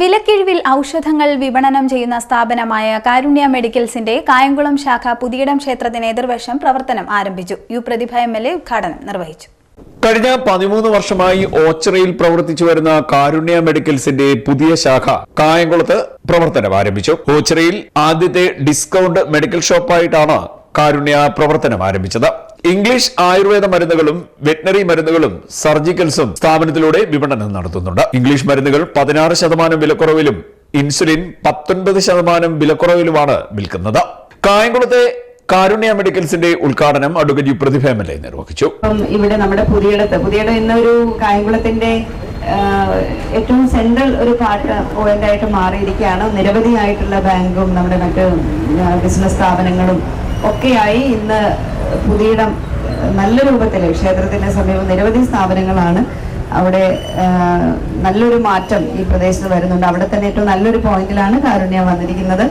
വിലക്കിഴിവിൽ ഔഷധങ്ങൾ വിപണനം ചെയ്യുന്ന സ്ഥാപനമായ കാരുണ്യ മെഡിക്കൽസിന്റെ കായംകുളം ശാഖ പുതിയടം ക്ഷേത്രത്തിന് എതിർവശം പ്രവർത്തനം ആരംഭിച്ചു. U Prathibha M L A ഉദ്ഘാടനം നിർവഹിച്ചു. കഴിഞ്ഞ പതിമൂന്ന് വർഷമായി ഓച്ചിറയിൽ പ്രവർത്തിച്ചു വരുന്ന കാരുണ്യ മെഡിക്കൽസിന്റെ പുതിയ ശാഖ കായംകുളത്ത് പ്രവർത്തനം ആരംഭിച്ചു. ഓച്ചിറയിൽ ആദ്യത്തെ ഡിസ്കൗണ്ട് മെഡിക്കൽ ഷോപ്പായിട്ടാണ് കാരുണ്യ പ്രവർത്തനം ആരംഭിച്ചത്. ഇംഗ്ലീഷ് ആയുർവേദ മരുന്നുകളും വെറ്റിനറി മരുന്നുകളും സർജിക്കൽസും സ്ഥാപനത്തിലൂടെ വിപണനം നടത്തുന്നുണ്ട്. ഇംഗ്ലീഷ് മരുന്നുകൾ പതിനാറ് ശതമാനം വിലക്കുറവിലും ഇൻസുലിൻ പത്തൊൻപത് ശതമാനം വിലക്കുറവിലുമാണ് വിൽക്കുന്നത്. കായംകുളത്തെ കാരുണ്യ മെഡിക്കൽസിന്റെ ഉദ്ഘാടനം advocate Prathibha M L A നിർവഹിച്ചു. ഇവിടെ നമ്മുടെ പുതിയിടത്ത് പുതിയിടം ഇന്നൊരു കായംകുളത്തിന്റെ ഏറ്റവും സെൻട്രൽ ഒരു പാർട്ട് പോയിന്റ് ആയിട്ട് മാറിയിരിക്കുകയാണ്. നിരവധിയായിട്ടുള്ള ബാങ്കും നമ്മുടെ മറ്റ് ബിസിനസ് സ്ഥാപനങ്ങളും ഒക്കെയായി ഇന്ന് പുതിയിടം നല്ല രൂപത്തിൽ ക്ഷേത്രത്തിന്റെ സമീപം നിരവധി സ്ഥാപനങ്ങളാണ് അവിടെ നല്ലൊരു മാറ്റം ഈ പ്രദേശത്ത് വരുന്നുണ്ട്. അവിടെ തന്നെ ഏറ്റവും നല്ലൊരു പോയിന്റിലാണ് കാരുണ്യ വന്നിരിക്കുന്നത്.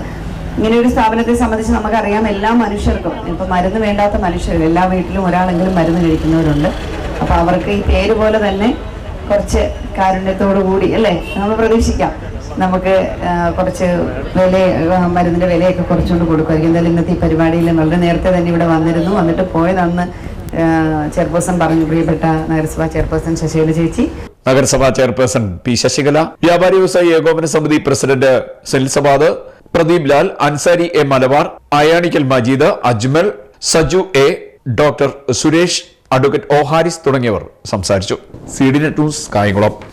ഇങ്ങനെ ഒരു സ്ഥാപനത്തെ സംബന്ധിച്ച് നമുക്കറിയാം എല്ലാ മനുഷ്യർക്കും ഇപ്പൊ മരുന്ന് വേണ്ടാത്ത മനുഷ്യർ എല്ലാ വീട്ടിലും ഒരാളെങ്കിലും മരുന്ന് കഴിക്കുന്നവരുണ്ട്. അപ്പൊ അവർക്ക് ഈ പേര് പോലെ തന്നെ കുറച്ച് കാരുണ്യത്തോടു കൂടി അല്ലേ? നമ്മൾ പ്രതീക്ഷിക്കാം. നമുക്ക് കുറച്ച് വില മരുന്നിന്റെ വിലയൊക്കെ കുറച്ചുകൊണ്ട് കൊടുക്കുമായിരിക്കും. എന്തായാലും ഇന്നത്തെ ഈ പരിപാടിയിൽ വളരെ നേരത്തെ തന്നെ ഇവിടെ വന്നിരുന്നു. വന്നിട്ട് പോയതന്ന് ചെയർപേഴ്സൺ പറഞ്ഞു പ്രിയപ്പെട്ട നഗരസഭാ ചെയർപേഴ്സൺ ശശികല ചേച്ചി. നഗരസഭാ ചെയർപേഴ്സൺ പി ശശികല വ്യാപാരി വ്യവസായി ഏകോപന സമിതി president സെൽസബാദ് Pradeep Lal Ansari A Malabar Ayanikkal Majeed Ajmal Saju A doctor Suresh advocate ഓഹാരിസ് Haris തുടങ്ങിയവർ സംസാരിച്ചു. C D net news Kayamkulam.